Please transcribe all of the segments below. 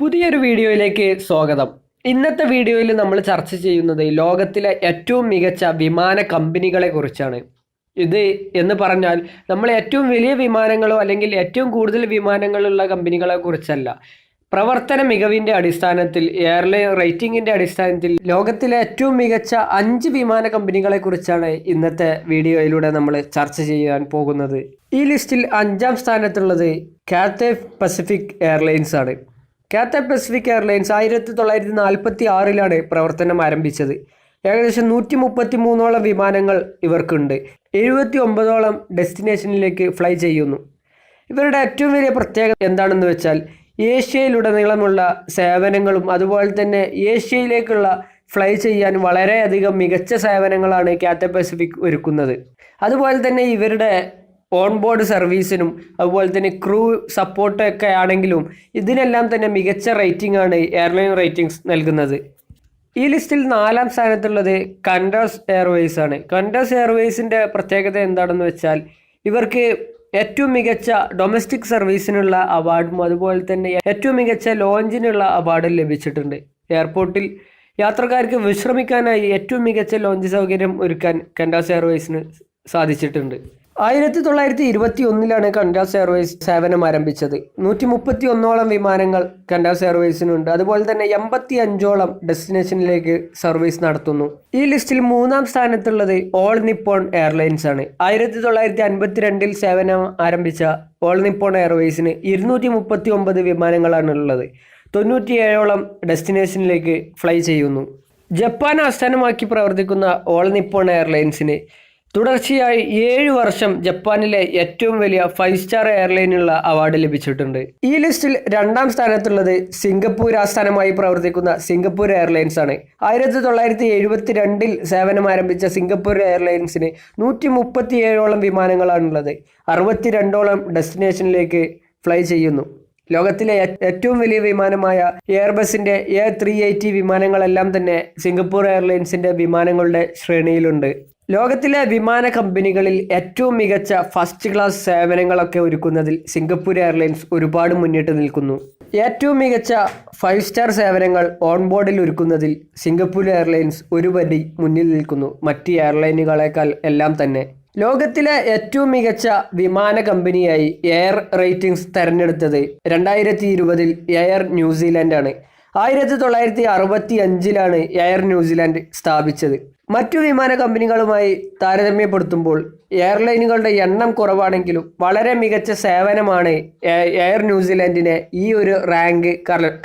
പുതിയൊരു വീഡിയോയിലേക്ക് സ്വാഗതം. ഇന്നത്തെ വീഡിയോയിൽ നമ്മൾ ചർച്ച ചെയ്യുന്നത് ലോകത്തിലെ ഏറ്റവും മികച്ച വിമാന കമ്പനികളെ കുറിച്ചാണ്. ഇത് എന്ന് പറഞ്ഞാൽ നമ്മൾ ഏറ്റവും വലിയ വിമാനങ്ങളോ അല്ലെങ്കിൽ ഏറ്റവും കൂടുതൽ വിമാനങ്ങളുള്ള കമ്പനികളെ കുറിച്ചല്ല. പ്രവർത്തന മികവിന്റെ അടിസ്ഥാനത്തിൽ എയർലൈൻ റേറ്റിംഗിന്റെ അടിസ്ഥാനത്തിൽ ലോകത്തിലെ ഏറ്റവും മികച്ച അഞ്ച് വിമാന കമ്പനികളെ കുറിച്ചാണ് ഇന്നത്തെ വീഡിയോയിലൂടെ നമ്മൾ ചർച്ച ചെയ്യാൻ പോകുന്നത്. ഈ ലിസ്റ്റിൽ അഞ്ചാം സ്ഥാനത്തുള്ളത് കാത്തെ പസഫിക് എയർലൈൻസ് ആണ്. കാത്ത പെസിഫിക് എയർലൈൻസ് ആയിരത്തി തൊള്ളായിരത്തി നാൽപ്പത്തി ആറിലാണ് പ്രവർത്തനം ആരംഭിച്ചത്. ഏകദേശം നൂറ്റി മുപ്പത്തി മൂന്നോളം വിമാനങ്ങൾ ഇവർക്കുണ്ട്. എഴുപത്തി ഒമ്പതോളം ഡെസ്റ്റിനേഷനിലേക്ക് ഫ്ലൈ ചെയ്യുന്നു. ഇവരുടെ ഏറ്റവും വലിയ പ്രത്യേകത എന്താണെന്ന് വെച്ചാൽ ഏഷ്യയിലുടനീളമുള്ള സേവനങ്ങളും അതുപോലെ തന്നെ ഏഷ്യയിലേക്കുള്ള ഫ്ലൈ ചെയ്യാൻ വളരെയധികം മികച്ച സേവനങ്ങളാണ് കാത്ത പെസിഫിക് ഒരുക്കുന്നത്. അതുപോലെ തന്നെ ഇവരുടെ ഓൺ ബോർഡ് സർവീസിനും അതുപോലെ തന്നെ ക്രൂ സപ്പോർട്ടൊക്കെ ആണെങ്കിലും ഇതിനെല്ലാം തന്നെ മികച്ച റേറ്റിംഗ് ആണ് എയർലൈൻ റേറ്റിംഗ്സ് നൽകുന്നത്. ഈ ലിസ്റ്റിൽ നാലാം സ്ഥാനത്തുള്ളത് കൻഡോസ് എയർവേസ് ആണ്. കൻഡോസ് എയർവേസിന്റെ പ്രത്യേകത എന്താണെന്ന് വെച്ചാൽ ഇവർക്ക് ഏറ്റവും മികച്ച ഡൊമസ്റ്റിക് സർവീസിനുള്ള അവാർഡും അതുപോലെ തന്നെ ഏറ്റവും മികച്ച ലോഞ്ചിനുള്ള അവാർഡും ലഭിച്ചിട്ടുണ്ട്. എയർപോർട്ടിൽ യാത്രക്കാർക്ക് വിശ്രമിക്കാനായി ഏറ്റവും മികച്ച ലോഞ്ച് സൗകര്യം ഒരുക്കാൻ കൻഡാസ് എയർവേസിന് സാധിച്ചിട്ടുണ്ട്. ആയിരത്തി തൊള്ളായിരത്തി ഇരുപത്തി ഒന്നിലാണ് കണ്ടാസ് എയർവേസ് സേവനം ആരംഭിച്ചത്. നൂറ്റി മുപ്പത്തി ഒന്നോളം വിമാനങ്ങൾ കണ്ടാസ് എയർവേസിനുണ്ട്. അതുപോലെ തന്നെ എൺപത്തി അഞ്ചോളം ഡെസ്റ്റിനേഷനിലേക്ക് സർവീസ് നടത്തുന്നു. ഈ ലിസ്റ്റിൽ മൂന്നാം സ്ഥാനത്തുള്ളത് ഓൾ നിപ്പോൺ എയർലൈൻസ് ആണ്. ആയിരത്തി തൊള്ളായിരത്തി അൻപത്തിരണ്ടിൽ സേവനം ആരംഭിച്ച ഓൾ നിപ്പോൺ എയർവേസിന് ഇരുന്നൂറ്റി മുപ്പത്തി ഒമ്പത് വിമാനങ്ങളാണ് ഉള്ളത് തൊണ്ണൂറ്റിയേഴോളം ഡെസ്റ്റിനേഷനിലേക്ക് ഫ്ലൈ ചെയ്യുന്നു. ജപ്പാൻ ആസ്ഥാനമാക്കി പ്രവർത്തിക്കുന്ന ഓൾ നിപ്പോൺ എയർലൈൻസിന് തുടർച്ചയായി ഏഴ് വർഷം ജപ്പാനിലെ ഏറ്റവും വലിയ ഫൈവ് സ്റ്റാർ എയർലൈനുള്ള അവാർഡ് ലഭിച്ചിട്ടുണ്ട്. ഈ ലിസ്റ്റിൽ രണ്ടാം സ്ഥാനത്തുള്ളത് സിംഗപ്പൂർ ആസ്ഥാനമായി പ്രവർത്തിക്കുന്ന സിംഗപ്പൂർ എയർലൈൻസ് ആണ് ആയിരത്തി തൊള്ളായിരത്തി എഴുപത്തി രണ്ടിൽ സേവനം ആരംഭിച്ച സിംഗപ്പൂർ എയർലൈൻസിന് നൂറ്റി മുപ്പത്തിയേഴോളം വിമാനങ്ങളാണുള്ളത്. അറുപത്തിരണ്ടോളം ഡെസ്റ്റിനേഷനിലേക്ക് ഫ്ലൈ ചെയ്യുന്നു. ലോകത്തിലെ ഏറ്റവും വലിയ വിമാനമായ എയർബസിന്റെ എ ത്രീ എയ്റ്റി വിമാനങ്ങളെല്ലാം തന്നെ സിംഗപ്പൂർ എയർലൈൻസിന്റെ വിമാനങ്ങളുടെ ശ്രേണിയിലുണ്ട്. ലോകത്തിലെ വിമാന കമ്പനികളിൽ ഏറ്റവും മികച്ച ഫസ്റ്റ് ക്ലാസ് സേവനങ്ങളൊക്കെ ഒരുക്കുന്നതിൽ സിംഗപ്പൂർ എയർലൈൻസ് ഒരുപാട് മുന്നിട്ട് നിൽക്കുന്നു. ഏറ്റവും മികച്ച ഫൈവ് സ്റ്റാർ സേവനങ്ങൾ ഓൺബോർഡിൽ ഒരുക്കുന്നതിൽ സിംഗപ്പൂർ എയർലൈൻസ് ഒരു പടി മുന്നിൽ നിൽക്കുന്നു. മറ്റ് എയർലൈനുകളേക്കാൾ എല്ലാം തന്നെ. ലോകത്തിലെ ഏറ്റവും മികച്ച വിമാന കമ്പനിയായി എയർ റേറ്റിംഗ്സ് തെരഞ്ഞെടുത്തത് രണ്ടായിരത്തി ഇരുപതിൽ എയർ ന്യൂസിലാൻഡ് ആണ് ആയിരത്തി തൊള്ളായിരത്തി അറുപത്തി അഞ്ചിലാണ് എയർ ന്യൂസിലാൻഡ് സ്ഥാപിച്ചത്. മറ്റു വിമാന കമ്പനികളുമായി താരതമ്യപ്പെടുത്തുമ്പോൾ എയർലൈനുകളുടെ എണ്ണം കുറവാണെങ്കിലും വളരെ മികച്ച സേവനമാണ് എയർ ന്യൂസിലാൻഡിനെ ഈ ഒരു റാങ്ക്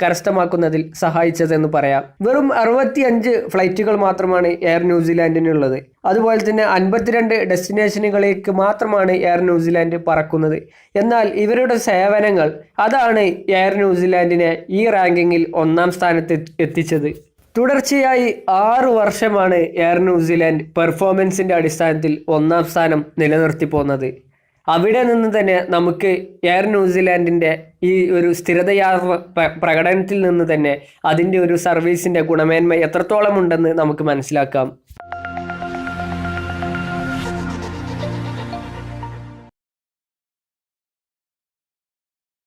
കരസ്ഥമാക്കുന്നതിൽ സഹായിച്ചതെന്ന് പറയാം. വെറും അറുപത്തിയഞ്ച് ഫ്ലൈറ്റുകൾ മാത്രമാണ് എയർ ന്യൂസിലാൻഡിനുള്ളത്. അതുപോലെ തന്നെ അൻപത്തിരണ്ട് ഡെസ്റ്റിനേഷനുകളിലേക്ക് മാത്രമാണ് എയർ ന്യൂസിലാൻഡ് പറക്കുന്നത്. എന്നാൽ ഇവരുടെ സേവനങ്ങൾ അതാണ് എയർ ന്യൂസിലാൻഡിനെ ഈ റാങ്കിങ്ങിൽ ഒന്നാം സ്ഥാനത്ത് എത്തിച്ചത്. തുടർച്ചയായി ആറു വർഷമാണ് എയർ ന്യൂസിലാൻഡ് പെർഫോമൻസിന്റെ അടിസ്ഥാനത്തിൽ ഒന്നാം സ്ഥാനം നിലനിർത്തി പോന്നത്. അവിടെ നിന്ന് തന്നെ നമുക്ക് എയർ ന്യൂസിലാൻഡിന്റെ ഈ ഒരു സ്ഥിരതയാ പ്രകടനത്തിൽ നിന്ന് തന്നെ അതിന്റെ ഒരു സർവീസിന്റെ ഗുണമേന്മ എത്രത്തോളം ഉണ്ടെന്ന് നമുക്ക് മനസ്സിലാക്കാം.